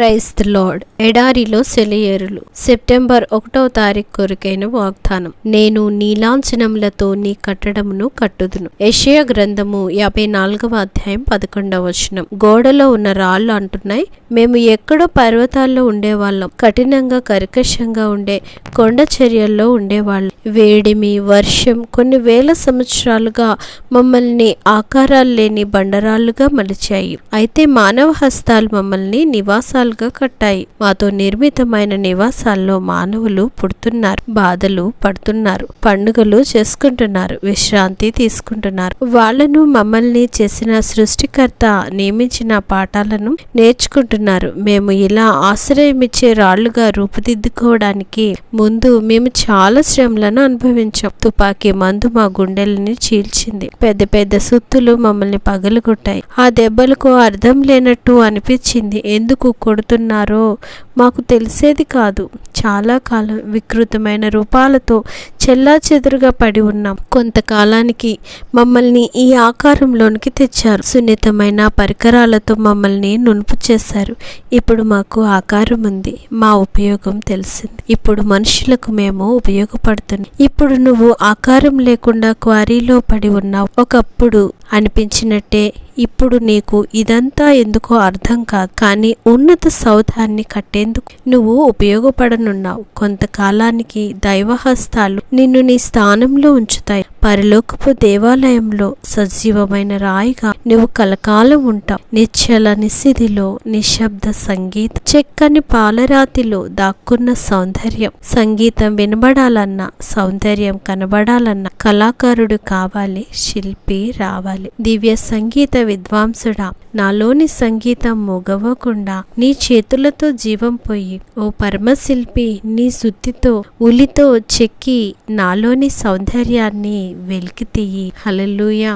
Christ lord. ఎడారిలో సెలయేరులు. September ఒకటవ తారీఖు కొరకైన వాగ్దానం. నేను నీలాంఛనములతో నీ కట్టడమును కట్టుదును. యెషయా గ్రంథము యాభై నాలుగవ అధ్యాయం పదకొండవ వచనం. గోడలో ఉన్న రాళ్ళు అంటున్నాయి. మేము ఎక్కడో పర్వతాల్లో ఉండేవాళ్ళం. కఠినంగా కర్కశంగా ఉండే కొండ చర్యల్లో ఉండేవాళ్ళం. వేడిమి వర్షం కొన్ని వేల సంవత్సరాలుగా మమ్మల్ని ఆకారాలు లేని బండరాళ్ళుగా మలిచాయి. అయితే మానవ హస్తాలు మమ్మల్ని నివాసాలు నివాసాలుగా కట్టాయి. మాతో నిర్మితమైన నివాసాల్లో మానవులు పుడుతున్నారు బాధలు పడుతున్నారు పండుగలు చేసుకుంటున్నారు విశ్రాంతి తీసుకుంటున్నారు. వాళ్ళను మమ్మల్ని చేసిన సృష్టికర్త నియమించిన పాఠాలను నేర్చుకుంటున్నారు. మేము ఇలా ఆశ్రయమిచ్చే రాళ్ళుగా రూపుదిద్దుకోవడానికి ముందు మేము చాలా శ్రమలను అనుభవించాం. తుపాకీ మందు మా గుండెలని చీల్చింది. పెద్ద పెద్ద సుత్తులు మమ్మల్ని పగలగొట్టాయి. ఆ దెబ్బలకు అర్థం లేనట్టు అనిపించింది. ఎందుకు కొడుతున్నారో మాకు తెలిసేది కాదు. చాలా కాలం వికృతమైన రూపాలతో చెల్లా చెదురుగా పడి ఉన్నాం. కొంతకాలానికి మమ్మల్ని ఈ ఆకారంలోనికి తెచ్చారు. సున్నితమైన పరికరాలతో మమ్మల్ని నునుపు చేశారు. ఇప్పుడు మాకు ఆకారం ఉంది. మా ఉపయోగం తెలిసింది. ఇప్పుడు మనుషులకు మేము ఉపయోగపడుతున్నాం. ఇప్పుడు నువ్వు ఆకారం లేకుండా క్వారీలో పడి ఉన్నావు. ఒకప్పుడు అనిపించినట్టే ఇప్పుడు నీకు ఇదంతా ఎందుకో అర్థం కాదు. కానీ ఉన్నత సౌధాన్ని కట్టేందుకు నువ్వు ఉపయోగపడను ఉపయోగపడనున్నావు కొంతకాలానికి దైవహస్తాలు నిన్ను నీ స్థానంలో ఉంచుతాయి. పరలోకపు దేవాలయంలో సజీవమైన రాయిగా నువ్వు కలకాలం ఉంటావు. నిశ్చల నిశిదిలో నిశ్శబ్ద సంగీత చెక్కని పాలరాతిలో దాక్కున్న సౌందర్యం. సంగీతం వినబడాలన్నా సౌందర్యం కనబడాలన్నా కళాకారుడు కావాలి శిల్పి రావాలి. దివ్య సంగీత విద్వాంసుడా నాలోని సంగీతం మొగవకుండా నీ చేతులతో జీవం పోయి ఓ పరమశిల్పి నీ శుద్ధితో ఉలితో చెక్కి నాలోని సౌందర్యాన్ని వెలికి తీయి హలలుయా